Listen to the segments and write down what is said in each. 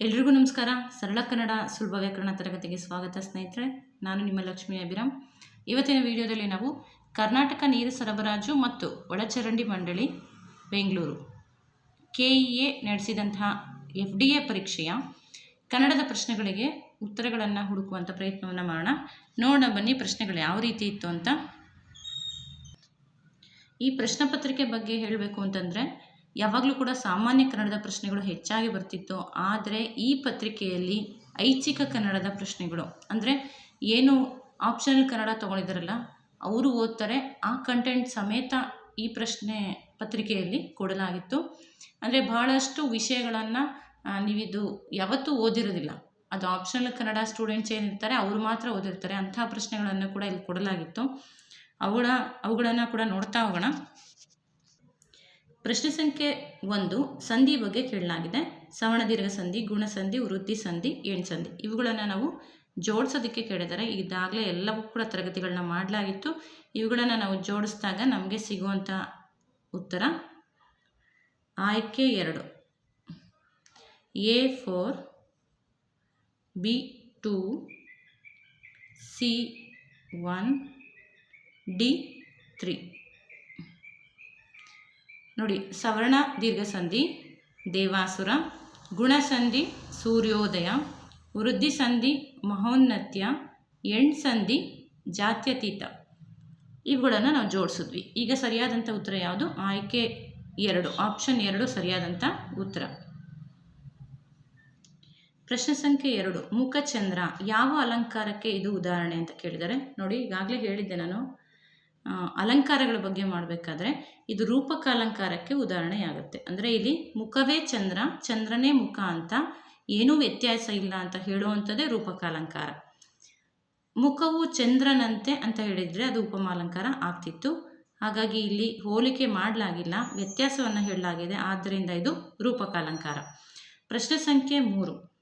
ಎಲ್ರಿಗೂ ನಮಸ್ಕಾರ. ಸರಳ ಕನ್ನಡ ಸುಲಭ ವ್ಯಾಕರಣ ತರಗತಿಗೆ ಸ್ವಾಗತ ಸ್ನೇಹಿತರೆ. ನಾನು ನಿಮ್ಮ ಲಕ್ಷ್ಮಿ ಅಭಿರಾಮ್. ಇವತ್ತಿನ ವಿಡಿಯೋದಲ್ಲಿ ನಾವು ಕರ್ನಾಟಕ ನೀರು ಸರಬರಾಜು ಮತ್ತು ಒಳಚರಂಡಿ ಮಂಡಳಿ, ಬೆಂಗಳೂರು. ಕೆ ಇ ಎ ನಡೆಸಿದಂತಹ ಎಫ್ ಡಿ ಎ ಪರೀಕ್ಷೆಯ ಕನ್ನಡದ ಪ್ರಶ್ನೆಗಳಿಗೆ ಉತ್ತರಗಳನ್ನು ಹುಡುಕುವಂಥ ಪ್ರಯತ್ನವನ್ನು ಮಾಡೋಣ. ನೋಡೋಣ, ಬನ್ನಿ ಪ್ರಶ್ನೆಗಳು ಯಾವ ರೀತಿ ಇತ್ತು ಅಂತ. ಈ ಪ್ರಶ್ನೆ ಪತ್ರಿಕೆ ಬಗ್ಗೆ ಹೇಳಬೇಕು ಅಂತಂದರೆ ಯಾವಾಗಲೂ ಕೂಡ ಸಾಮಾನ್ಯ ಕನ್ನಡದ ಪ್ರಶ್ನೆಗಳು ಹೆಚ್ಚಾಗಿ ಬರ್ತಿತ್ತು. ಆದರೆ ಈ ಪತ್ರಿಕೆಯಲ್ಲಿ ಐಚ್ಛಿಕ ಕನ್ನಡದ ಪ್ರಶ್ನೆಗಳು. ಅಂದರೆ ಏನು ಆಪ್ಷನಲ್ ಕನ್ನಡ ತೊಗೊಂಡಿದ್ದಾರಲ್ಲ, ಅವರು ಓದ್ತಾರೆ, ಆ ಕಂಟೆಂಟ್ ಸಮೇತ ಈ ಪ್ರಶ್ನೆ ಪತ್ರಿಕೆಯಲ್ಲಿ ಕೊಡಲಾಗಿತ್ತು. ಅಂದರೆ ಬಹಳಷ್ಟು ವಿಷಯಗಳನ್ನು ನೀವಿದು ಯಾವತ್ತೂ ಓದಿರೋದಿಲ್ಲ. ಅದು ಆಪ್ಷನಲ್ ಕನ್ನಡ ಸ್ಟೂಡೆಂಟ್ಸ್ ಏನಿರ್ತಾರೆ, ಅವರು ಮಾತ್ರ ಓದಿರ್ತಾರೆ, ಅಂಥ ಪ್ರಶ್ನೆಗಳನ್ನು ಕೂಡ ಇಲ್ಲಿ ಕೊಡಲಾಗಿತ್ತು. ಅವುಗಳ, ಅವುಗಳನ್ನು ಕೂಡ ನೋಡ್ತಾ ಹೋಗೋಣ. ಪ್ರಶ್ನೆ ಸಂಖ್ಯೆ ಒಂದು, ಸಂಧಿ ಬಗ್ಗೆ ಕೇಳಲಾಗಿದೆ. ಸವರ್ಣ ದೀರ್ಘ ಸಂಧಿ ಗುಣಸಂಧಿ ವೃದ್ಧಿ ಸಂಧಿ ಸಂಧಿ. ಇವುಗಳನ್ನು ನಾವು ಜೋಡಿಸೋದಕ್ಕೆ ಕೇಳಿದರೆ. ಇದಾಗಲೇ ಎಲ್ಲವೂ ಕೂಡ ತರಗತಿಗಳನ್ನ ಮಾಡಲಾಗಿತ್ತು. ಇವುಗಳನ್ನು ನಾವು ಜೋಡಿಸಿದಾಗ ನಮಗೆ ಸಿಗುವಂಥ ಉತ್ತರ ಆಯ್ಕೆ ಎರಡು. A four, B two, C one, D three. ನೋಡಿ, ಸವರ್ಣ ದೀರ್ಘಸಂಧಿ, ದೇವಾಸುರ, ಗುಣಸಂಧಿ, ಸೂರ್ಯೋದಯ ವೃದ್ಧಿ ಸಂಧಿ ಮಹೋನ್ನತ್ಯ ಸಂಧಿ ಜಾತ್ಯತೀತ. ಇವುಗಳನ್ನು ನಾವು ಜೋಡಿಸಿದ್ವಿ. ಈಗ ಸರಿಯಾದಂಥ ಉತ್ತರ ಯಾವುದು? ಆಯ್ಕೆ ಎರಡು ಆಪ್ಷನ್ ಎರಡು ಸರಿಯಾದಂಥ ಉತ್ತರ. ಪ್ರಶ್ನೆ ಸಂಖ್ಯೆ ಎರಡು, ಮುಖಚಂದ್ರ. ಯಾವ ಅಲಂಕಾರಕ್ಕೆ ಇದು ಉದಾಹರಣೆ ಅಂತ ಕೇಳಿದರೆ ನೋಡಿ, ಈಗಾಗಲೇ ಹೇಳಿದ್ದೆ ನಾನು. ಅಲಂಕಾರಗಳ ಬಗ್ಗೆ ಮಾಡಬೇಕಾದ್ರೆ ಇದು ರೂಪಕ ಅಲಂಕಾರಕ್ಕೆ ಉದಾಹರಣೆಯಾಗುತ್ತೆ. ಅಂದರೆ ಇಲ್ಲಿ ಮುಖವೇ ಚಂದ್ರ, ಚಂದ್ರನೇ ಮುಖ ಅಂತ ಏನೂ ವ್ಯತ್ಯಾಸ ಇಲ್ಲ ಅಂತ ಹೇಳುವಂಥದ್ದೇ ರೂಪಕ ಅಲಂಕಾರ. ಮುಖವು ಚಂದ್ರನಂತೆ ಅಂತ ಹೇಳಿದರೆ ಅದು ಉಪಮಾಲಂಕಾರ ಆಗ್ತಿತ್ತು. ಹಾಗಾಗಿ ಇಲ್ಲಿ ಹೋಲಿಕೆ ಮಾಡಲಾಗಿಲ್ಲ, ವ್ಯತ್ಯಾಸವನ್ನು ಹೇಳಲಾಗಿದೆ. ಆದ್ದರಿಂದ ಇದು ರೂಪಕ ಅಲಂಕಾರ. ಪ್ರಶ್ನೆ ಸಂಖ್ಯೆ ಮೂರು.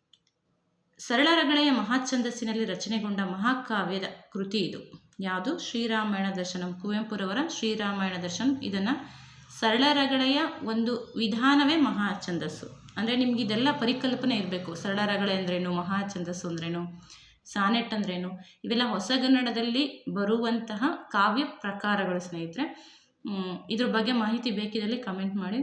ಸರಳ ರಗಳೆಯ ಮಹಾಛಂದಸ್ಸಿನಲ್ಲಿ ರಚನೆಗೊಂಡ ಮಹಾಕಾವ್ಯದ ಕೃತಿ ಇದು. ಯಾವುದು? ಶ್ರೀರಾಮಾಯಣ ದರ್ಶನಂ. ಕುವೆಂಪುರವರ ಶ್ರೀರಾಮಾಯಣ ದರ್ಶನಂ. ಇದನ್ನು ಸರಳ ರಗಳೆಯ ಒಂದು ವಿಧಾನವೇ ಮಹಾ ಛಂದಸ್ಸು ಅಂದರೆ ನಿಮ್ಗೆ ಇದೆಲ್ಲ ಪರಿಕಲ್ಪನೆ ಇರಬೇಕು. ಸರಳ ರಗಳೆ ಅಂದ್ರೇನು? ಮಹಾ ಛಂದಸ್ಸು ಅಂದ್ರೇನು? ಸಾನೆಟ್ ಅಂದ್ರೇನು? ಇವೆಲ್ಲ ಹೊಸಗನ್ನಡದಲ್ಲಿ ಬರುವಂತಹ ಕಾವ್ಯ ಪ್ರಕಾರಗಳು ಸ್ನೇಹಿತರೆ. ಇದ್ರ ಬಗ್ಗೆ ಮಾಹಿತಿ ಬೇಕಿದ್ದಲ್ಲಿ ಕಮೆಂಟ್ ಮಾಡಿ.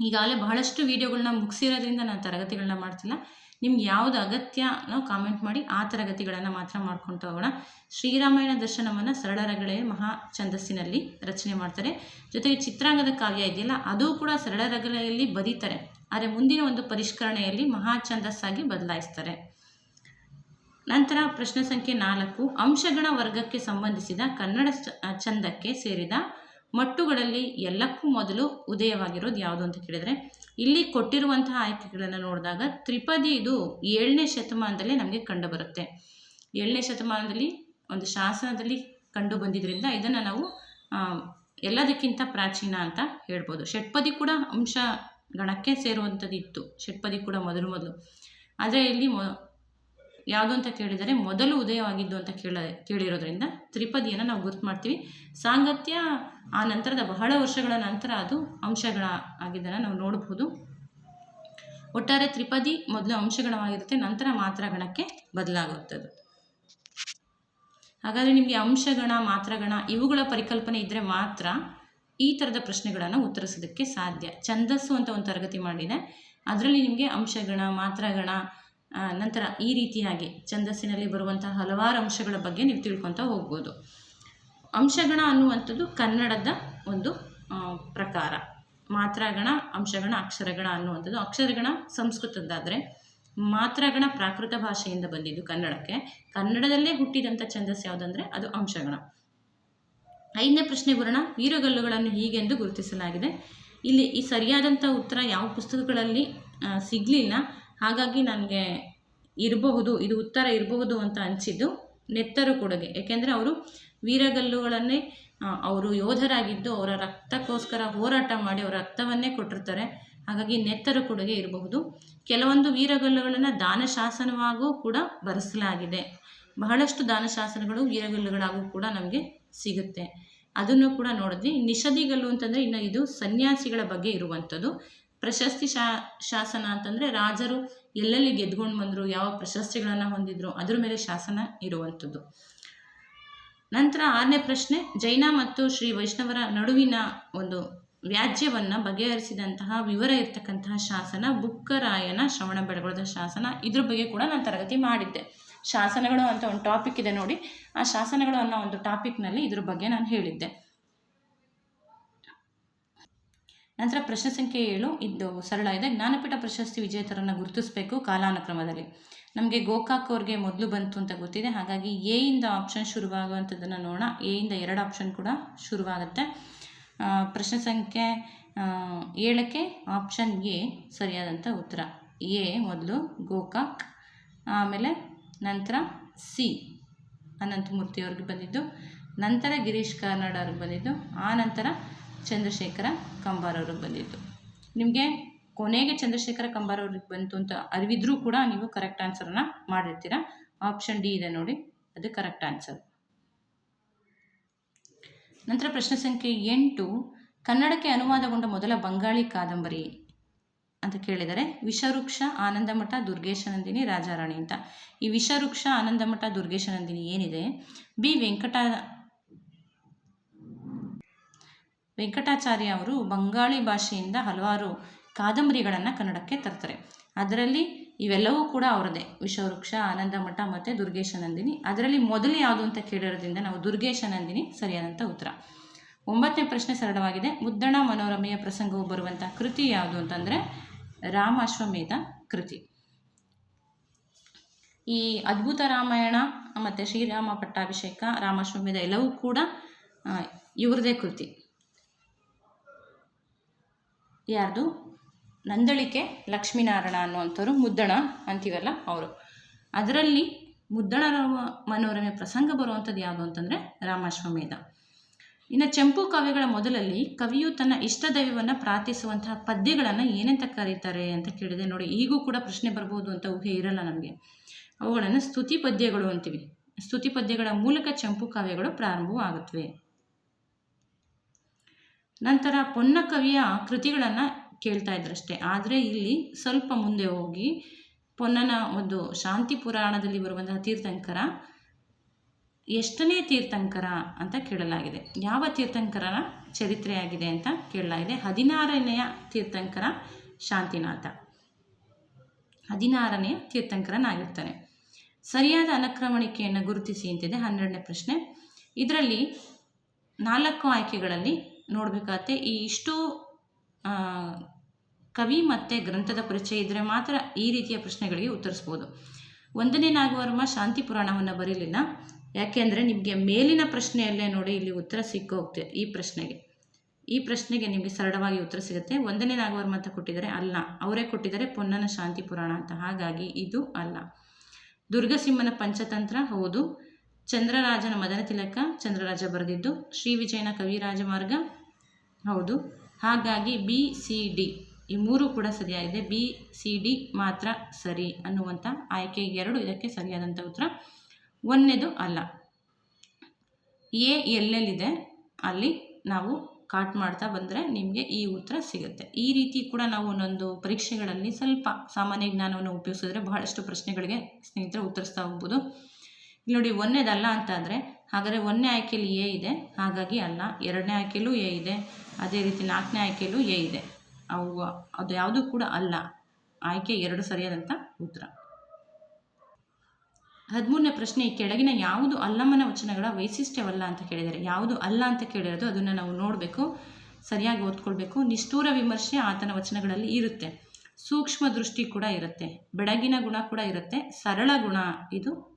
ಈಗಾಗಲೇ ಬಹಳಷ್ಟು ವೀಡಿಯೋಗಳನ್ನ ಮುಗಿಸಿರೋದ್ರಿಂದ ನಾನು ತರಗತಿಗಳನ್ನ ಮಾಡ್ತಿಲ್ಲ. ನಿಮ್ಗೆ ಯಾವುದು ಅಗತ್ಯ ನಾವು ಕಾಮೆಂಟ್ ಮಾಡಿ ಆ ತರಗತಿಗಳನ್ನು ಮಾತ್ರ ಮಾಡ್ಕೊಳ್ತಾ ಹೋಗೋಣ. ಶ್ರೀರಾಮಾಯಣ ದರ್ಶನವನ್ನು ಸರಳ ರಗಳೆಯ ಮಹಾ ಛಂದಸ್ಸಿನಲ್ಲಿ ರಚನೆ ಮಾಡ್ತಾರೆ. ಜೊತೆಗೆ ಚಿತ್ರಾಂಗದ ಕಾವ್ಯ ಇದೆಯಲ್ಲ, ಅದು ಕೂಡ ಸರಳ ರಗಳೆಯಲ್ಲಿ ಬರೀತಾರೆ. ಆದರೆ ಮುಂದಿನ ಒಂದು ಪರಿಷ್ಕರಣೆಯಲ್ಲಿ ಮಹಾ ಛಂದಸ್ಸಾಗಿ ಬದಲಾಯಿಸ್ತಾರೆ. ನಂತರ ಪ್ರಶ್ನೆ ಸಂಖ್ಯೆ ನಾಲ್ಕು ಅಂಶಗಳ ವರ್ಗಕ್ಕೆ ಸಂಬಂಧಿಸಿದ ಕನ್ನಡ ಚ- ಛಂದಕ್ಕೆ ಸೇರಿದ ಮಟ್ಟುಗಳಲ್ಲಿ ಎಲ್ಲಕ್ಕೂ ಮೊದಲು ಉದಯವಾಗಿರೋದು ಯಾವುದು ಅಂತ ಕೇಳಿದರೆ, ಇಲ್ಲಿ ಕೊಟ್ಟಿರುವಂತಹ ಆಯ್ಕೆಗಳನ್ನು ನೋಡಿದಾಗ ತ್ರಿಪದಿ ಇದು ಏಳನೇ ಶತಮಾನದಲ್ಲೇ ನಮಗೆ ಕಂಡುಬರುತ್ತೆ. ಏಳನೇ ಶತಮಾನದಲ್ಲಿ ಒಂದು ಶಾಸನದಲ್ಲಿ ಕಂಡು ಬಂದಿದ್ದರಿಂದ ಇದನ್ನು ನಾವು ಎಲ್ಲದಕ್ಕಿಂತ ಪ್ರಾಚೀನ ಅಂತ ಹೇಳ್ಬೋದು. ಷಟ್ಪದಿ ಕೂಡ ಅಂಶ ಗಣಕ್ಕೆ ಸೇರುವಂಥದ್ದು ಇತ್ತು ಷಟ್ಪದಿ ಕೂಡ ಮೊದಲು ಮೊದಲು. ಆದರೆ ಇಲ್ಲಿ ಮೊ ಯಾವುದು ಅಂತ ಕೇಳಿದರೆ ಮೊದಲು ಉದಯವಾಗಿದ್ದು ಅಂತ ಕೇಳ, ಕೇಳಿರೋದ್ರಿಂದ ತ್ರಿಪದಿಯನ್ನು ನಾವು ಗುರುತು ಮಾಡ್ತೀವಿ. ಸಾಂಗತ್ಯ ಆ ನಂತರದ ಬಹಳ ವರ್ಷಗಳ ನಂತರ ಅದು ಅಂಶಗಳ ಆಗಿದ್ದನ್ನು ನಾವು ನೋಡಬಹುದು ಒಟ್ಟಾರೆ ತ್ರಿಪದಿ ಮೊದಲು ಅಂಶಗಣವಾಗಿರುತ್ತೆ, ನಂತರ ಮಾತ್ರ ಗಣಕ್ಕೆ ಬದಲಾಗುತ್ತದೆ ಹಾಗಾದರೆ ನಿಮಗೆ ಅಂಶಗಣ, ಮಾತ್ರಗಣ ಇವುಗಳ ಪರಿಕಲ್ಪನೆ ಇದ್ದರೆ ಮಾತ್ರ ಈ ಥರದ ಪ್ರಶ್ನೆಗಳನ್ನು ಉತ್ತರಿಸೋದಕ್ಕೆ ಸಾಧ್ಯ. ಛಂದಸ್ಸು ಅಂತ ಒಂದು ತರಗತಿ ಮಾಡಿದೆ. ಅದರಲ್ಲಿ ನಿಮಗೆ ಅಂಶಗಣ, ಮಾತ್ರಗಣ ನಂತರ ಈ ರೀತಿಯಾಗಿ ಛಂದಸ್ಸಿನಲ್ಲಿ ಬರುವಂತಹ ಹಲವಾರು ಅಂಶಗಳ ಬಗ್ಗೆ ನೀವು ತಿಳ್ಕೊತಾ ಹೋಗ್ಬೋದು. ಅಂಶಗಣ ಅನ್ನುವಂಥದ್ದು ಕನ್ನಡದ ಒಂದು ಪ್ರಕಾರ. ಮಾತ್ರಗಣ, ಅಂಶಗಣ, ಅಕ್ಷರಗಣ ಅನ್ನುವಂಥದ್ದು. ಅಕ್ಷರಗಣ ಸಂಸ್ಕೃತದ್ದಾದರೆ ಮಾತ್ರಗಣ ಪ್ರಾಕೃತ ಭಾಷೆಯಿಂದ ಬಂದಿದ್ದು ಕನ್ನಡಕ್ಕೆ. ಕನ್ನಡದಲ್ಲೇ ಹುಟ್ಟಿದಂಥ ಛಂದಸ್ಸು ಯಾವುದಂದರೆ ಅದು ಅಂಶಗಣ. ಐದನೇ ಪ್ರಶ್ನೆ ಬರೋಣ. ವೀರಗಲ್ಲುಗಳನ್ನು ಹೀಗೆಂದು ಗುರುತಿಸಲಾಗಿದೆ. ಇಲ್ಲಿ ಈ ಸರಿಯಾದಂಥ ಉತ್ತರ ಯಾವ ಪುಸ್ತಕಗಳಲ್ಲಿ ಸಿಗಲಿಲ್ಲ. ಹಾಗಾಗಿ ನನಗೆ ಇರಬಹುದು, ಇದು ಉತ್ತರ ಇರಬಹುದು ಅಂತ ಅನಿಸಿದ್ದು ನೆತ್ತರು ಕೊಡುಗೆ. ಏಕೆಂದರೆ ಅವರು ವೀರಗಲ್ಲುಗಳನ್ನೇ ಅವರು ಯೋಧರಾಗಿದ್ದು ಅವರ ರಕ್ತಕ್ಕೋಸ್ಕರ ಹೋರಾಟ ಮಾಡಿ ಅವರ ರಕ್ತವನ್ನೇ ಕೊಟ್ಟಿರ್ತಾರೆ. ಹಾಗಾಗಿ ನೆತ್ತರು ಕೊಡುಗೆ ಇರಬಹುದು. ಕೆಲವೊಂದು ವೀರಗಲ್ಲುಗಳನ್ನು ದಾನಶಾಸನವಾಗೂ ಕೂಡ ಬರೆಸಲಾಗಿದೆ. ಬಹಳಷ್ಟು ದಾನಶಾಸನಗಳು ವೀರಗಲ್ಲುಗಳಾಗೂ ಕೂಡ ನಮಗೆ ಸಿಗುತ್ತೆ. ಅದನ್ನು ಕೂಡ ನೋಡಿದ್ವಿ. ನಿಷದಿಗಲ್ಲು ಅಂತಂದರೆ ಇನ್ನು ಇದು ಸನ್ಯಾಸಿಗಳ ಬಗ್ಗೆ ಇರುವಂಥದ್ದು. ಪ್ರಶಸ್ತಿ ಶಾ, ಶಾಸನ ಅಂತಂದರೆ ರಾಜರು ಎಲ್ಲೆಲ್ಲಿ ಗೆದ್ಕೊಂಡು ಬಂದರು, ಯಾವ ಪ್ರಶಸ್ತಿಗಳನ್ನು ಹೊಂದಿದ್ರು, ಅದ್ರ ಮೇಲೆ ಶಾಸನ ಇರುವಂಥದ್ದು. ನಂತರ ಆರನೇ ಪ್ರಶ್ನೆ, ಜೈನ ಮತ್ತು ಶ್ರೀ ವೈಷ್ಣವರ ನಡುವಿನ ಒಂದು ವ್ಯಾಜ್ಯವನ್ನು ಬಗೆಹರಿಸಿದಂತಹ ವಿವರ ಇರ್ತಕ್ಕಂತಹ ಶಾಸನ ಬುಕ್ಕರಾಯನ ಶ್ರವಣ ಬೆಳಗೊಳದ ಶಾಸನ. ಇದ್ರ ಬಗ್ಗೆ ಕೂಡ ನಾನು ತರಗತಿ ಮಾಡಿದ್ದೆ. ಶಾಸನಗಳು ಅಂತ ಒಂದು ಟಾಪಿಕ್ ಇದೆ ನೋಡಿ. ಆ ಶಾಸನಗಳು ಅನ್ನೋ ಒಂದು ಟಾಪಿಕ್ನಲ್ಲಿ ಇದ್ರ ಬಗ್ಗೆ ನಾನು ಹೇಳಿದ್ದೆ. ನಂತರ ಪ್ರಶ್ನೆ ಸಂಖ್ಯೆ ಏಳು. ಇದು ಸರಳ ಇದೆ. ಜ್ಞಾನಪೀಠ ಪ್ರಶಸ್ತಿ ವಿಜೇತರನ್ನು ಗುರುತಿಸಬೇಕು ಕಾಲಾನುಕ್ರಮದಲ್ಲಿ. ನಮಗೆ ಗೋಕಾಕ್ ಅವ್ರಿಗೆ ಮೊದಲು ಬಂತು ಅಂತ ಗೊತ್ತಿದೆ. ಹಾಗಾಗಿ ಎ ಇಂದ ಆಪ್ಷನ್ ಶುರುವಾಗುವಂಥದ್ದನ್ನು ನೋಡೋಣ. ಎ ಇಂದ ಎರಡು ಆಪ್ಷನ್ ಕೂಡ ಶುರುವಾಗುತ್ತೆ. ಪ್ರಶ್ನೆ ಸಂಖ್ಯೆ ಏಳಕ್ಕೆ ಆಪ್ಷನ್ ಎ ಸರಿಯಾದಂಥ ಉತ್ತರ. ಎ ಮೊದಲು ಗೋಕಾಕ್, ಆಮೇಲೆ ನಂತರ ಸಿ ಅನಂತಮೂರ್ತಿ ಅವ್ರಿಗೆ ಬಂದಿದ್ದು. ನಂತರ ಗಿರೀಶ್ ಕಾರ್ನಾಡ್ ಅವ್ರಿಗೆ ಬಂದಿದ್ದು. ಆ ನಂತರ ಚಂದ್ರಶೇಖರ ಕಂಬಾರವ್ರಿಗೆ ಬಂದಿತ್ತು ನಿಮಗೆ ಕೊನೆಗೆ ಚಂದ್ರಶೇಖರ ಕಂಬಾರವ್ರಿಗೆ ಬಂತು ಅಂತ ಅರಿವಿದ್ರೂ ಕೂಡ ನೀವು ಕರೆಕ್ಟ್ ಆನ್ಸರನ್ನ ಮಾಡಿರ್ತೀರ? ಆಪ್ಷನ್ ಡಿ ಇದೆ ನೋಡಿ, ಅದು ಕರೆಕ್ಟ್ ಆನ್ಸರ್ ನಂತರ ಪ್ರಶ್ನೆ ಸಂಖ್ಯೆ ಎಂಟು, ಕನ್ನಡಕ್ಕೆ ಅನುವಾದಗೊಂಡ ಮೊದಲ ಬಂಗಾಳಿ ಕಾದಂಬರಿ ಅಂತ ಕೇಳಿದರೆ, ವಿಷವೃಕ್ಷ ಆನಂದಮಠ ದುರ್ಗೇಶನಂದಿನಿ ರಾಜಾರಾಣಿ ಅಂತ. ಈ ವಿಷವೃಕ್ಷ ಆನಂದಮಠ ದುರ್ಗೇಶನಂದಿನಿ ಏನಿದೆ? ಬಿ ವೆಂಕಟ ವೆಂಕಟಾಚಾರ್ಯ ಅವರು ಬಂಗಾಳಿ ಭಾಷೆಯಿಂದ ಹಲವಾರು ಕಾದಂಬರಿಗಳನ್ನು ಕನ್ನಡಕ್ಕೆ ತರ್ತಾರೆ. ಅದರಲ್ಲಿ ಇವೆಲ್ಲವೂ ಕೂಡ ಅವರದೇ ವಿಶ್ವವೃಕ್ಷ, ಆನಂದಮಠ ಮತ್ತು ದುರ್ಗೇಶನಂದಿನಿ ಅದರಲ್ಲಿ ಮೊದಲು ಯಾವುದು ಅಂತ ಕೇಳಿರೋದ್ರಿಂದ ನಾವು ದುರ್ಗೇಶನಂದಿನಿ ಸರಿಯಾದಂಥ ಉತ್ತರ. ಒಂಬತ್ತನೇ ಪ್ರಶ್ನೆ ಸರಳವಾಗಿದೆ. ಮುದ್ದಣ ಮನೋರಮೆಯ ಪ್ರಸಂಗವು ಬರುವಂಥ ಕೃತಿ ಯಾವುದು ಅಂತಂದರೆ ರಾಮಾಶ್ವಮೇಧ ಕೃತಿ. ಈ ಅದ್ಭುತ ರಾಮಾಯಣ ಮತ್ತು ಶ್ರೀರಾಮ ಪಟ್ಟಾಭಿಷೇಕ, ರಾಮಾಶ್ವಮೇಧ ಎಲ್ಲವೂ ಕೂಡ ಇವ್ರದೇ ಕೃತಿ. ಯಾರ್ದು? ನಂದಳಿಕೆ ಲಕ್ಷ್ಮೀನಾರಾಯಣ ಅನ್ನುವಂಥವ್ರು ಮುದ್ದಣ ಅಂತೀವಲ್ಲ ಅವರು. ಅದರಲ್ಲಿ ಮುದ್ದಣ ರಾಮ- ಮನೋರಮೆ ಪ್ರಸಂಗ ಬರುವಂಥದ್ದು ಯಾವುದು ಅಂತಂದರೆ ರಾಮಾಶ್ವಮೇಧ. ಇನ್ನು ಚಂಪು ಕಾವ್ಯಗಳ ಮೊದಲಲ್ಲಿ ಕವಿಯು ತನ್ನ ಇಷ್ಟ ದೈವವನ್ನು ಪ್ರಾರ್ಥಿಸುವಂತಹ ಪದ್ಯಗಳನ್ನು ಏನಂತ ಕರೀತಾರೆ ಅಂತ ಕೇಳಿದೆ ನೋಡಿ, ಈಗೂ ಕೂಡ ಪ್ರಶ್ನೆ ಬರ್ಬೋದು ಅಂತ ಊಹೆ ಇರಲ್ಲ ನಮಗೆ. ಅವುಗಳನ್ನು ಸ್ತುತಿ ಪದ್ಯಗಳು ಅಂತೀವಿ. ಸ್ತುತಿ ಪದ್ಯಗಳ ಮೂಲಕ ಚಂಪು ಕಾವ್ಯಗಳು ಪ್ರಾರಂಭವಾಗುತ್ತವೆ. ನಂತರ ಪೊನ್ನ ಕವಿಯ ಕೃತಿಗಳನ್ನು ಕೇಳ್ತಾ ಇದ್ರಷ್ಟೇ. ಆದರೆ ಇಲ್ಲಿ ಸ್ವಲ್ಪ ಮುಂದೆ ಹೋಗಿ ಪೊನ್ನನ ಒಂದು ಶಾಂತಿ ಪುರಾಣದಲ್ಲಿ ಬರುವಂತಹ ತೀರ್ಥಂಕರ, ಎಷ್ಟನೇ ತೀರ್ಥಂಕರ ಅಂತ ಕೇಳಲಾಗಿದೆ. ಯಾವ ತೀರ್ಥಂಕರನ ಚರಿತ್ರೆಯಾಗಿದೆ ಅಂತ ಕೇಳಲಾಗಿದೆ. ಹದಿನಾರನೆಯ ತೀರ್ಥಂಕರ ಶಾಂತಿನಾಥ. ಹದಿನಾರನೆಯ ತೀರ್ಥಂಕರನಾಗಿರ್ತಾನೆ. ಸರಿಯಾದ ಅನುಕ್ರಮಣಿಕೆಯನ್ನು ಗುರುತಿಸಿ ಅಂತಿದೆ ಹನ್ನೆರಡನೇ ಪ್ರಶ್ನೆ. ಇದರಲ್ಲಿ ನಾಲ್ಕು ಆಯ್ಕೆಗಳಲ್ಲಿ ನೋಡಬೇಕಾಗತ್ತೆ ಈ ಇಷ್ಟು ಕವಿ ಮತ್ತು ಗ್ರಂಥದ ಪರಿಚಯ ಇದ್ದರೆ ಮಾತ್ರ ಈ ರೀತಿಯ ಪ್ರಶ್ನೆಗಳಿಗೆ ಉತ್ತರಿಸ್ಬೋದು. ಒಂದನೇ ನಾಗವರ್ಮ ಶಾಂತಿ ಪುರಾಣವನ್ನು ಬರೀಲಿಲ್ಲ. ಯಾಕೆಂದರೆ ನಿಮಗೆ ಮೇಲಿನ ಪ್ರಶ್ನೆಯಲ್ಲೇ ನೋಡಿ ಇಲ್ಲಿ ಉತ್ತರ ಸಿಕ್ಕೋಗ್ತೆ ಈ ಪ್ರಶ್ನೆಗೆ. ಈ ಪ್ರಶ್ನೆಗೆ ನಿಮಗೆ ಸರಳವಾಗಿ ಉತ್ತರ ಸಿಗುತ್ತೆ. ಒಂದನೇ ನಾಗವರ್ಮ ಅಂತ ಕೊಟ್ಟಿದ್ದಾರೆ ಅಲ್ಲ. ಅವರೇ ಕೊಟ್ಟಿದ್ದಾರೆ ಪೊನ್ನನ ಶಾಂತಿ ಪುರಾಣ ಅಂತ. ಹಾಗಾಗಿ ಇದು ಅಲ್ಲ. ದುರ್ಗಸಿಂಹನ ಪಂಚತಂತ್ರ ಹೌದು. ಚಂದ್ರರಾಜನ ಮದನ ತಿಲಕ ಚಂದ್ರರಾಜ ಬರೆದಿದ್ದು ಶ್ರೀ ವಿಜಯನ ಕವಿರಾಜ ಮಾರ್ಗ ಹೌದು. ಹಾಗಾಗಿ ಬಿ, ಸಿ, ಡಿ. ಈ ಮೂರು ಕೂಡ ಸರಿಯಾಗಿದೆ. ಬಿ, ಸಿ, ಡಿ ಮಾತ್ರ ಸರಿ ಅನ್ನುವಂಥ ಆಯ್ಕೆ ಎರಡು. ಇದಕ್ಕೆ ಸರಿಯಾದಂಥ ಉತ್ತರ ಒಂದನೇದು ಅಲ್ಲ. ಎ ಎಲ್ಲೆಲ್ಲಿದೆ? ಅಲ್ಲಿ ನಾವು ಕಾಟ್ ಮಾಡ್ತಾ ಬಂದರೆ ನಿಮಗೆ ಈ ಉತ್ತರ ಸಿಗುತ್ತೆ. ಈ ರೀತಿ ಕೂಡ ನಾವು ಒಂದೊಂದು ಪರೀಕ್ಷೆಗಳಲ್ಲಿ ಸ್ವಲ್ಪ ಸಾಮಾನ್ಯ ಜ್ಞಾನವನ್ನು ಉಪಯೋಗಿಸಿದ್ರೆ ಬಹಳಷ್ಟು ಪ್ರಶ್ನೆಗಳಿಗೆ ಸ್ನೇಹಿತರೆ ಉತ್ತರಿಸ್ತಾ ಹೋಗ್ಬೋದು. ಇಲ್ಲಿ ನೋಡಿ ಒಂದೇದಲ್ಲ ಅಂತ ಆದರೆ ಹಾಗಾದರೆ ಒಂದನೇ ಆಯ್ಕೆಯಲ್ಲಿ ಎ ಇದೆ, ಹಾಗಾಗಿ ಅಲ್ಲ, ಎರಡನೇ ಆಯ್ಕೆಯಲ್ಲೂ ಎ ಇದೆ, ಅದೇ ರೀತಿ ನಾಲ್ಕನೇ ಆಯ್ಕೆಯಲ್ಲೂ ಎ ಇದೆ. ಅವು, ಅದು ಯಾವುದೂ ಕೂಡ ಅಲ್ಲ. ಆಯ್ಕೆ ಎರಡು ಸರಿಯಾದಂಥ ಉತ್ತರ. ಹದಿಮೂರನೇ ಪ್ರಶ್ನೆ, ಈ ಕೆಳಗಿನ ಯಾವುದು ಅಲ್ಲಮ್ಮನ ವಚನಗಳ ವೈಶಿಷ್ಟ್ಯವಲ್ಲ ಅಂತ ಕೇಳಿದರೆ, ಯಾವುದು ಅಲ್ಲ ಅಂತ ಕೇಳಿರೋದು ಅದನ್ನು ನಾವು ನೋಡಬೇಕು, ಸರಿಯಾಗಿ ಓದ್ಕೊಳ್ಬೇಕು. ನಿಷ್ಠೂರ ವಿಮರ್ಶೆ ಆತನ ವಚನಗಳಲ್ಲಿ ಇರುತ್ತೆ. ಸೂಕ್ಷ್ಮ ದೃಷ್ಟಿ ಕೂಡ ಇರುತ್ತೆ. ಬೆಳಗಿನ ಗುಣ ಕೂಡ ಇರುತ್ತೆ. ಸರಳ ಗುಣ ಇದು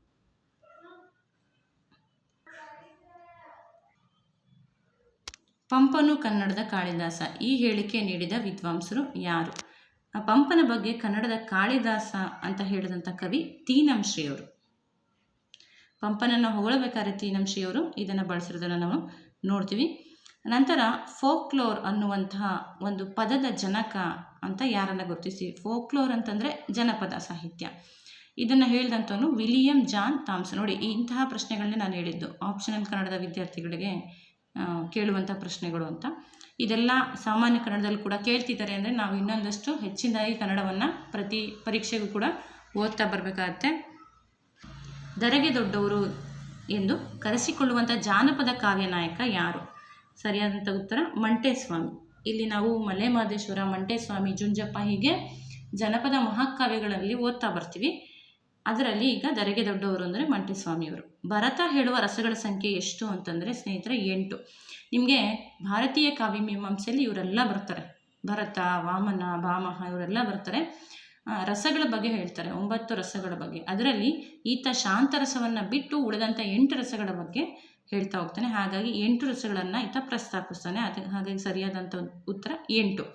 ಪಂಪನು ಕನ್ನಡದ ಕಾಳಿದಾಸ. ಈ ಹೇಳಿಕೆ ನೀಡಿದ ವಿದ್ವಾಂಸರು ಯಾರು? ಆ ಪಂಪನ ಬಗ್ಗೆ ಕನ್ನಡದ ಕಾಳಿದಾಸ ಅಂತ ಹೇಳಿದಂಥ ಕವಿ ತೀನಂಶ್ರೀಯವರು. ಪಂಪನನ್ನು ಹೊಗಳಬೇಕಾದ್ರೆ ತೀನಂಶ್ರೀಯವರು, ಇದನ್ನು ಬಳಸಿರೋದನ್ನು ನಾವು ನೋಡ್ತೀವಿ. ನಂತರ ಫೋಕ್ಲೋರ್ ಅನ್ನುವಂತಹ ಒಂದು ಪದದ ಜನಕ ಅಂತ ಯಾರನ್ನು ಗುರುತಿಸಿ? ಫೋಕ್ಲೋರ್ ಅಂತಂದರೆ ಜನಪದ ಸಾಹಿತ್ಯ. ಇದನ್ನು ಹೇಳಿದಂಥವನು ವಿಲಿಯಂ ಜಾನ್ ಥಾಮ್ಸನ್. ನೋಡಿ ಇಂತಹ ಪ್ರಶ್ನೆಗಳನ್ನೇ ನಾನು ಹೇಳಿದ್ದು. ಆಪ್ಷನಲ್ ಕನ್ನಡದ ವಿದ್ಯಾರ್ಥಿಗಳಿಗೆ ಕೇಳುವಂಥ ಪ್ರಶ್ನೆಗಳು ಅಂತ. ಇದೆಲ್ಲ ಸಾಮಾನ್ಯ ಕನ್ನಡದಲ್ಲಿ ಕೂಡ ಕೇಳ್ತಿದ್ದಾರೆ ಅಂದರೆ ನಾವು ಇನ್ನೊಂದಷ್ಟು ಹೆಚ್ಚಿನದಾಗಿ ಕನ್ನಡವನ್ನು ಪ್ರತಿ ಪರೀಕ್ಷೆಗೂ ಕೂಡ ಓದ್ತಾ ಬರಬೇಕಾಗತ್ತೆ. ದರೆಗೆ ದೊಡ್ಡವರು ಎಂದು ಕರೆಸಿಕೊಳ್ಳುವಂಥ ಜಾನಪದ ಕಾವ್ಯ ನಾಯಕ ಯಾರು? ಸರಿಯಾದಂಥ ಉತ್ತರ, ಮಂಟೇಸ್ವಾಮಿ. ಇಲ್ಲಿ ನಾವು ಮಲೆ ಮಹದೇಶ್ವರ ಮಂಟೇಸ್ವಾಮಿ, ಜುಂಜಪ್ಪ ಹೀಗೆ ಜನಪದ ಮಹಾಕಾವ್ಯಗಳಲ್ಲಿ ಓದ್ತಾ ಬರ್ತೀವಿ. ಅದರಲ್ಲಿ ಈಗ ದರೆಗೆ ದೊಡ್ಡವರು ಅಂದರೆ ಮಂಟೆಸ್ವಾಮಿಯವರು. ಭರತ ಹೇಳುವ ರಸಗಳ ಸಂಖ್ಯೆ ಎಷ್ಟು ಅಂತಂದರೆ ಸ್ನೇಹಿತರೆ ಎಂಟು. ನಿಮಗೆ ಭಾರತೀಯ ಕಾವ್ಯ ಮೀಮಾಂಸೆಯಲ್ಲಿ ಇವರೆಲ್ಲ ಬರ್ತಾರೆ. ಭರತ, ವಾಮನ, ಭಾಮಹ ಇವರೆಲ್ಲ ಬರ್ತಾರೆ. ರಸಗಳ ಬಗ್ಗೆ ಹೇಳ್ತಾರೆ, ಒಂಬತ್ತು ರಸಗಳ ಬಗ್ಗೆ. ಅದರಲ್ಲಿ ಈತ ಶಾಂತ ರಸವನ್ನು ಬಿಟ್ಟು ಉಳಿದಂಥ ಎಂಟು ರಸಗಳ ಬಗ್ಗೆ ಹೇಳ್ತಾ ಹೋಗ್ತಾನೆ. ಹಾಗಾಗಿ ಎಂಟು ರಸಗಳನ್ನು ಈತ ಪ್ರಸ್ತಾಪಿಸ್ತಾನೆ. ಅದು ಹಾಗಾಗಿ ಸರಿಯಾದಂಥ ಉತ್ತರ ಎಂಟು.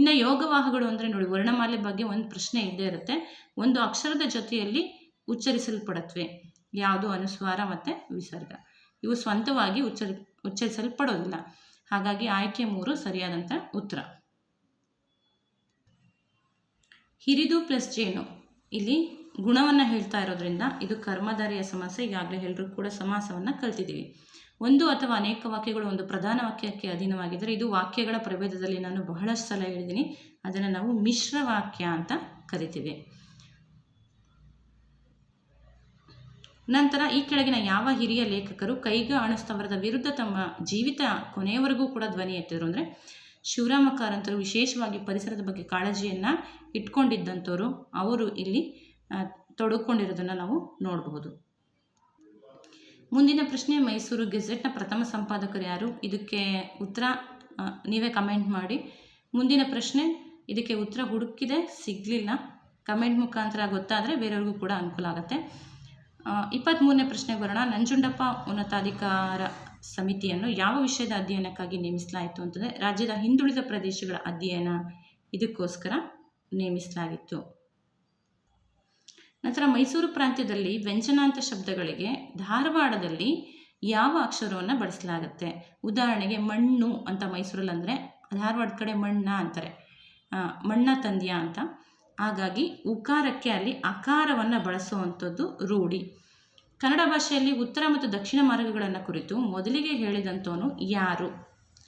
ಇನ್ನು ಯೋಗವಾಹಗಳು ಅಂದರೆ ನೋಡಿ ವರ್ಣಮಾಲೆ ಬಗ್ಗೆ ಒಂದು ಪ್ರಶ್ನೆ ಇದ್ದೇ ಇರುತ್ತೆ. ಒಂದು ಅಕ್ಷರದ ಜೊತೆಯಲ್ಲಿ ಉಚ್ಚರಿಸಲ್ಪಡತ್ವೆ. ಯಾವುದು? ಅನುಸ್ವಾರ ಮತ್ತು ವಿಸರ್ಗ. ಇವು ಸ್ವಂತವಾಗಿ ಉಚ್ಚರಿ, ಉಚ್ಚರಿಸಲ್ಪಡೋದಿಲ್ಲ. ಹಾಗಾಗಿ ಆಯ್ಕೆ ಮೂರು ಸರಿಯಾದಂಥ ಉತ್ತರ. ಹಿರಿದು ಪ್ಲಸ್ ಜೇನು. ಇಲ್ಲಿ ಗುಣವನ್ನು ಹೇಳ್ತಾ ಇರೋದ್ರಿಂದ ಇದು ಕರ್ಮಧಾರಿಯ ಸಮಾಸ ಈಗಾಗಲೇ ಎಲ್ಲರೂ ಕೂಡ ಸಮಾಸವನ್ನು ಕಲ್ತಿದ್ದೀವಿ. ಒಂದು ಅಥವಾ ಅನೇಕ ವಾಕ್ಯಗಳು ಒಂದು ಪ್ರಧಾನ ವಾಕ್ಯಕ್ಕೆ ಅಧೀನವಾಗಿದ್ದರೆ ಇದು ವಾಕ್ಯಗಳ ಪ್ರಭೇದದಲ್ಲಿ ನಾನು ಬಹಳಷ್ಟು ಸಲ ಹೇಳಿದ್ದೀನಿ. ಅದನ್ನು ನಾವು ಮಿಶ್ರ ವಾಕ್ಯ ಅಂತ ಕರಿತೀವಿ. ನಂತರ ಈ ಕೆಳಗಿನ ಯಾವ ಹಿರಿಯ ಲೇಖಕರು ಕೈಗ ಅಣಸ್ತವರದ ವಿರುದ್ಧ ತಮ್ಮ ಜೀವಿತ ಕೊನೆಯವರೆಗೂ ಕೂಡ ಧ್ವನಿ ಎತ್ತಿದ್ರು ಅಂದರೆ ಶಿವರಾಮ ಕಾರಂತರು ವಿಶೇಷವಾಗಿ ಪರಿಸರದ ಬಗ್ಗೆ ಕಾಳಜಿಯನ್ನು ಇಟ್ಕೊಂಡಿದ್ದಂಥವರು ಅವರು ಇಲ್ಲಿ ತೊಡಕೊಂಡಿರೋದನ್ನು ನಾವು ನೋಡಬಹುದು. ಮುಂದಿನ ಪ್ರಶ್ನೆ, ಮೈಸೂರು ಗೆಜೆಟ್ನ ಪ್ರಥಮ ಸಂಪಾದಕರು ಯಾರು? ಇದಕ್ಕೆ ಉತ್ತರ ನೀವೇ ಕಮೆಂಟ್ ಮಾಡಿ. ಮುಂದಿನ ಪ್ರಶ್ನೆ, ಇದಕ್ಕೆ ಉತ್ತರ ಹುಡುಕಿದೆ, ಸಿಗಲಿಲ್ಲ. ಕಮೆಂಟ್ ಮುಖಾಂತರ ಗೊತ್ತಾದರೆ ಬೇರೆಯವ್ರಿಗೂ ಕೂಡ ಅನುಕೂಲ ಆಗುತ್ತೆ. ಇಪ್ಪತ್ತ್ಮೂರನೇ ಪ್ರಶ್ನೆಗೆ ಬರೋಣ. ನಂಜುಂಡಪ್ಪ ಉನ್ನತಾಧಿಕಾರ ಸಮಿತಿಯನ್ನು ಯಾವ ವಿಷಯದ ಅಧ್ಯಯನಕ್ಕಾಗಿ ನೇಮಿಸಲಾಯಿತು ಅಂತಂದರೆ, ರಾಜ್ಯದ ಹಿಂದುಳಿದ ಪ್ರದೇಶಗಳ ಅಧ್ಯಯನ ಇದಕ್ಕೋಸ್ಕರ ನೇಮಿಸಲಾಗಿತ್ತು. ನಂತರ ಮೈಸೂರು ಪ್ರಾಂತ್ಯದಲ್ಲಿ ವ್ಯಂಜನಾಂತ ಶಬ್ದಗಳಿಗೆ ಧಾರವಾಡದಲ್ಲಿ ಯಾವ ಅಕ್ಷರವನ್ನು ಬಳಸಲಾಗುತ್ತೆ? ಉದಾಹರಣೆಗೆ ಮಣ್ಣು ಅಂತ ಮೈಸೂರಲ್ಲಿ ಅಂದರೆ ಧಾರವಾಡ ಕಡೆ ಮಣ್ಣ ಅಂತಾರೆ. ಮಣ್ಣ ತಂದ್ಯ ಅಂತ. ಹಾಗಾಗಿ ಉಕಾರಕ್ಕೆ ಅಲ್ಲಿ ಅಕಾರವನ್ನು ಬಳಸುವಂಥದ್ದು ರೂಢಿ. ಕನ್ನಡ ಭಾಷೆಯಲ್ಲಿ ಉತ್ತರ ಮತ್ತು ದಕ್ಷಿಣ ಮಾರ್ಗಗಳನ್ನು ಕುರಿತು ಮೊದಲಿಗೆ ಹೇಳಿದಂಥವನು ಯಾರು?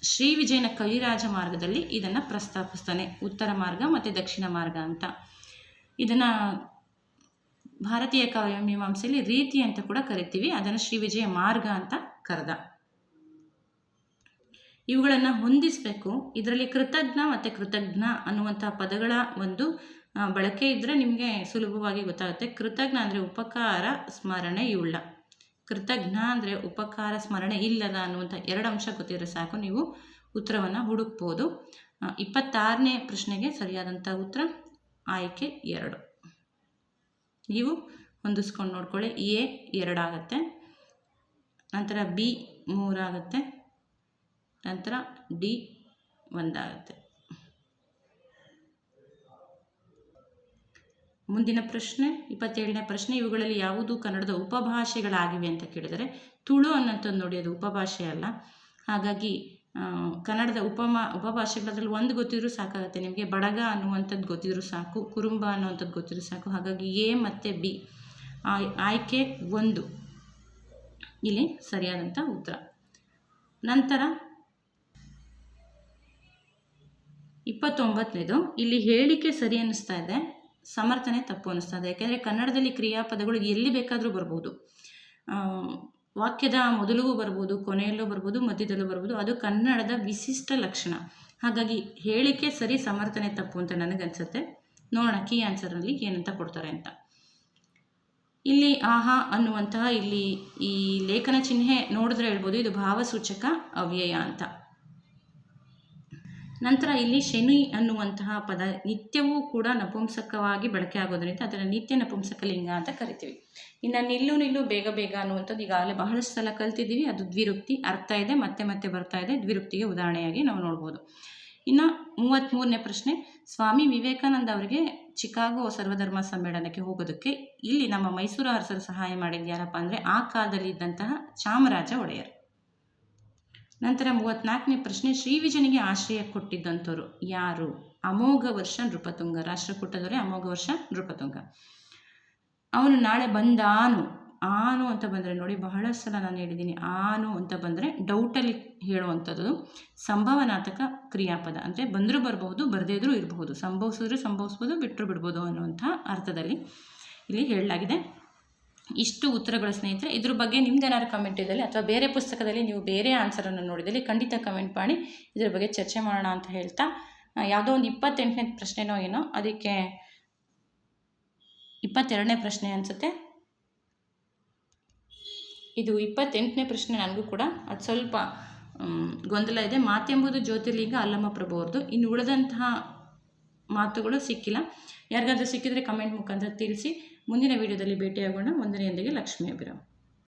ಶ್ರೀ ವಿಜಯನ ಕವಿರಾಜ ಮಾರ್ಗದಲ್ಲಿ ಇದನ್ನು ಪ್ರಸ್ತಾಪಿಸ್ತಾನೆ. ಉತ್ತರ ಮಾರ್ಗ ಮತ್ತು ದಕ್ಷಿಣ ಮಾರ್ಗ ಅಂತ. ಇದನ್ನು ಭಾರತೀಯ ಕಾವ್ಯ ಮೀಮಾಂಸೆಯಲ್ಲಿ ರೀತಿ ಅಂತ ಕೂಡ ಕರಿತೀವಿ. ಅದನ್ನು ಶ್ರೀ ವಿಜಯ ಮಾರ್ಗ ಅಂತ ಕರೆದ. ಇವುಗಳನ್ನು ಹೊಂದಿಸಬೇಕು. ಇದರಲ್ಲಿ ಕೃತಜ್ಞ ಮತ್ತು ಕೃತಜ್ಞ ಅನ್ನುವಂಥ ಪದಗಳ ಒಂದು ಬಳಕೆ ಇದ್ದರೆ ನಿಮಗೆ ಸುಲಭವಾಗಿ ಗೊತ್ತಾಗುತ್ತೆ. ಕೃತಜ್ಞ ಅಂದರೆ ಉಪಕಾರ ಸ್ಮರಣೆಯುಳ್ಳ ಕೃತಜ್ಞ ಅಂದರೆ ಉಪಕಾರ, ಸ್ಮರಣೆ ಇಲ್ಲದ ಅನ್ನುವಂಥ ಎರಡು ಅಂಶ ಗೊತ್ತಿದ್ರೆ ಸಾಕು. ನೀವು ಉತ್ತರವನ್ನು ಹುಡುಕ್ಬೋದು. ಇಪ್ಪತ್ತಾರನೇ ಪ್ರಶ್ನೆಗೆ ಸರಿಯಾದಂಥ ಉತ್ತರ, ಆಯ್ಕೆ ಎರಡು. ನೀವು ಹೊಂದಿಸ್ಕೊಂಡು ನೋಡ್ಕೊಳ್ಳಿ. ಎ ಎರಡಾಗತ್ತೆ ನಂತರ ಬಿ ಮೂರಾಗತ್ತೆ ನಂತರ ಡಿ ಒಂದಾಗತ್ತೆ ಮುಂದಿನ ಪ್ರಶ್ನೆ, ಇಪ್ಪತ್ತೇಳನೇ ಪ್ರಶ್ನೆ, ಇವುಗಳಲ್ಲಿ ಯಾವುದು ಕನ್ನಡದ ಉಪಭಾಷೆಗಳಾಗಿವೆ ಅಂತ ಕೇಳಿದರೆ ತುಳು ಅನ್ನೋಂಥದ್ದು ನೋಡಿ, ಅದು ಉಪಭಾಷೆ ಅಲ್ಲ. ಹಾಗಾಗಿ ಕನ್ನಡದ ಉಪಮಾ ಉಪಭಾಷೆಗಳದ್ರಲ್ಲಿ ಒಂದು ಗೊತ್ತಿದ್ರೂ ಸಾಕಾಗುತ್ತೆ. ನಿಮಗೆ ಬಡಗ ಅನ್ನುವಂಥದ್ದು ಗೊತ್ತಿದ್ರೂ ಸಾಕು, ಕುರುಂಬ ಅನ್ನುವಂಥದ್ದು ಗೊತ್ತಿದ್ರೂ ಸಾಕು. ಹಾಗಾಗಿ ಎ ಮತ್ತು ಬಿ. ಆಯ್ಕೆ ಒಂದು. ಇಲ್ಲಿ ಸರಿಯಾದಂಥ ಉತ್ತರ. ನಂತರ ಇಪ್ಪತ್ತೊಂಬತ್ತನೇದು. ಇಲ್ಲಿ ಹೇಳಿಕೆ ಸರಿ ಅನ್ನಿಸ್ತಾ ಇದೆ, ಸಮರ್ಥನೆ ತಪ್ಪು ಅನ್ನಿಸ್ತಾ ಇದೆ. ಯಾಕೆಂದರೆ ಕನ್ನಡದಲ್ಲಿ ಕ್ರಿಯಾಪದಗಳು ಎಲ್ಲಿ ಬೇಕಾದರೂ ಬರ್ಬೋದು. ವಾಕ್ಯದ ಮೊದಲಿಗೂ ಬರ್ಬೋದು, ಕೊನೆಯಲ್ಲೂ ಬರ್ಬೋದು, ಮಧ್ಯದಲ್ಲೂ ಬರ್ಬೋದು, ಅದು ಕನ್ನಡದ ವಿಶಿಷ್ಟ ಲಕ್ಷಣ. ಹಾಗಾಗಿ ಹೇಳಿಕೆ ಸರಿ, ಸಮರ್ಥನೆ ತಪ್ಪು ಅಂತ ನನಗನ್ಸುತ್ತೆ. ನೋಡೋಣ ಕೀ ಆನ್ಸರ್ನಲ್ಲಿ ಏನಂತ ಕೊಡ್ತಾರೆ ಅಂತ. ಇಲ್ಲಿ ಆಹಾ ಅನ್ನುವಂತಹ ಇಲ್ಲಿ ಈ ಲೇಖನ ಚಿಹ್ನೆ ನೋಡಿದ್ರೆ ಹೇಳ್ಬೋದು, ಇದು ಭಾವಸೂಚಕ ಅವ್ಯಯ ಅಂತ. ನಂತರ ಇಲ್ಲಿ ಶನಿ ಅನ್ನುವಂತಹ ಪದ ನಿತ್ಯವೂ ಕೂಡ ನಪುಂಸಕವಾಗಿ ಬಳಕೆ ಆಗೋದ್ರಿಂದ ಅದನ್ನು ನಿತ್ಯ ನಪುಂಸಕ ಲಿಂಗ ಅಂತ ಕರಿತೀವಿ. ಇನ್ನು ನಿಲ್ಲು ನಿಲ್ಲು ಬೇಗ ಬೇಗ ಅನ್ನುವಂಥದ್ದು ಈಗಾಗಲೇ ಬಹಳಷ್ಟು ಸಲ ಕಲ್ತಿದ್ದೀವಿ. ಅದು ದ್ವಿರುಕ್ತಿ ಅರ್ಥ ಇದೆ, ಮತ್ತೆ ಮತ್ತೆ ಬರ್ತಾ ಇದೆ. ದ್ವಿರುಕ್ತಿಗೆ ಉದಾಹರಣೆಯಾಗಿ ನಾವು ನೋಡ್ಬೋದು. ಇನ್ನು ಮೂವತ್ತ್ಮೂರನೇ ಪ್ರಶ್ನೆ, ಸ್ವಾಮಿ ವಿವೇಕಾನಂದ ಅವರಿಗೆ ಚಿಕಾಗೋ ಸರ್ವಧರ್ಮ ಸಮ್ಮೇಳನಕ್ಕೆ ಹೋಗೋದಕ್ಕೆ ಇಲ್ಲಿ ನಮ್ಮ ಮೈಸೂರು ಅರಸರು ಸಹಾಯ ಮಾಡಿದ್ದು ಯಾರಪ್ಪ ಅಂದರೆ ಆ ಕಾಲದಲ್ಲಿ ಇದ್ದಂತಹ ಚಾಮರಾಜ ಒಡೆಯರ್. ನಂತರ ಮೂವತ್ತ್ನಾಲ್ಕನೇ ಪ್ರಶ್ನೆ, ಶ್ರೀವಿಜನಿಗೆ ಆಶ್ರಯ ಕೊಟ್ಟಿದ್ದಂಥವ್ರು ಯಾರು? ಅಮೋಘ ವರ್ಷ ನೃಪತುಂಗ, ರಾಷ್ಟ್ರಕೂಟದವರೇ ಅಮೋಘ ವರ್ಷ ನೃಪತುಂಗ. ಅವನು ನಾಳೆ ಬಂದಾನು ಆನು. ಅಂತ ಬಂದರೆ ನೋಡಿ, ಬಹಳ ಸಲ ನಾನು ಹೇಳಿದ್ದೀನಿ, ಆನು ಅಂತ ಬಂದರೆ ಡೌಟಲ್ಲಿ ಹೇಳುವಂಥದ್ದು ಸಂಭವನಾತಕ ಕ್ರಿಯಾಪದ. ಅಂದರೆ ಬಂದರೂ ಬರಬಹುದು, ಬರದೇ ಇದ್ರೂ ಇರಬಹುದು. ಸಂಭವಿಸಿದ್ರೂ ಸಂಭವಿಸ್ಬೋದು ಬಿಟ್ಟರು ಬಿಡ್ಬೋದು ಅನ್ನುವಂಥ ಅರ್ಥದಲ್ಲಿ ಇಲ್ಲಿ ಹೇಳಲಾಗಿದೆ. ಇಷ್ಟು ಉತ್ತರಗಳು ಸ್ನೇಹಿತರೆ, ಇದ್ರ ಬಗ್ಗೆ ನಿಮ್ದು ಏನಾದ್ರು ಕಮೆಂಟ್ ಇದ್ದಲ್ಲಿ ಅಥವಾ ಬೇರೆ ಪುಸ್ತಕದಲ್ಲಿ ನೀವು ಬೇರೆ ಆನ್ಸರನ್ನು ನೋಡಿದಲ್ಲಿ ಖಂಡಿತ ಕಮೆಂಟ್ ಮಾಡಿ, ಇದ್ರ ಬಗ್ಗೆ ಚರ್ಚೆ ಮಾಡೋಣ ಅಂತ ಹೇಳ್ತಾ ಯಾವುದೋ ಒಂದು ಇಪ್ಪತ್ತೆಂಟನೇ ಪ್ರಶ್ನೆನೋ ಏನೋ, ಅದಕ್ಕೆ ಇಪ್ಪತ್ತೆರಡನೇ ಪ್ರಶ್ನೆ ಅನಿಸುತ್ತೆ. ಇದು ಇಪ್ಪತ್ತೆಂಟನೇ ಪ್ರಶ್ನೆ ನನಗೂ ಕೂಡ, ಅದು ಸ್ವಲ್ಪ ಗೊಂದಲ ಇದೆ. ಮಾತೆಂಬುದು ಜ್ಯೋತಿರ್ಲಿಂಗ ಅಲ್ಲಮ್ಮ ಪ್ರಭು ಇನ್ನು ಉಳಿದಂತಹ ಮಾತುಗಳು ಸಿಕ್ಕಿಲ್ಲ. ಯಾರಿಗಾದ್ರೂ ಸಿಕ್ಕಿದ್ರೆ ಕಮೆಂಟ್ ಮುಖಾಂತರ ತಿಳಿಸಿ. ಮುಂದಿನ ವಿಡಿಯೋದಲ್ಲಿ ಭೇಟಿಯಾಗೋಣ. ವಂದನೆಯೊಂದಿಗೆ ಲಕ್ಷ್ಮೀ ಅಭಿರಾಮ್.